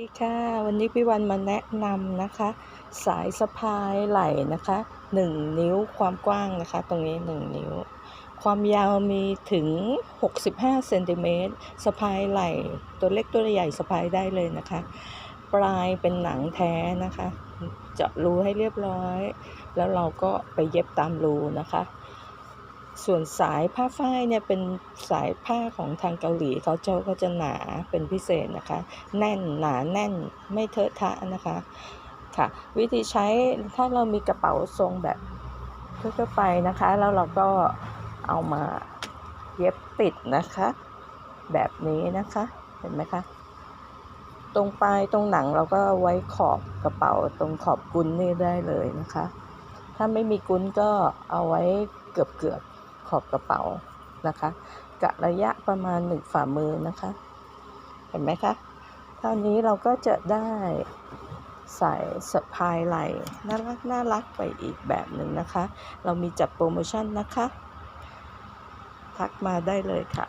ดีค่ะ วันนี้พี่วันมาแนะนำนะคะ สายสะพายไหล่นะคะ 1 นิ้วความกว้างนะคะ ตรงนี้ 1 นิ้ว ความยาวมีถึง 65เซนติเมตรสะพายไหล่ตัวเล็กตัวใหญ่สะพายได้เลยนะคะ ปลายเป็นหนังแท้นะคะ เจาะรูให้เรียบร้อย แล้วเราก็ไปเย็บตามรูนะคะ ส่วนสายผ้าฝ้ายเนี่ยเป็นสายผ้าของทางเกาหลีเขาเจ้าก็จะหนาเป็นพิเศษนะคะ แน่นหนาแน่นไม่เทอะทะนะคะค่ะ วิธีใช้ถ้าเรามีกระเป๋าทรงแบบทั่วไปนะคะ แล้วเราก็เอามาเย็บติดนะคะ แบบนี้นะคะเห็นไหมคะตรงปลายตรงหนังเราก็ไว้ขอบกระเป๋าตรงขอบกุนนี่ได้เลยนะคะ ถ้าไม่มีกุนก็เอาไว้เกือบเกือบ ขอบกระเป๋านะคะ กะระยะประมาณหนึ่งฝ่ามือนะคะ เห็นไหมคะเท่านี้เราก็จะได้ใส่สะพายไหล่น่ารักน่ารักไปอีกแบบหนึ่งนะคะ เรามีจัดโปรโมชั่นนะคะ ทักมาได้เลยค่ะ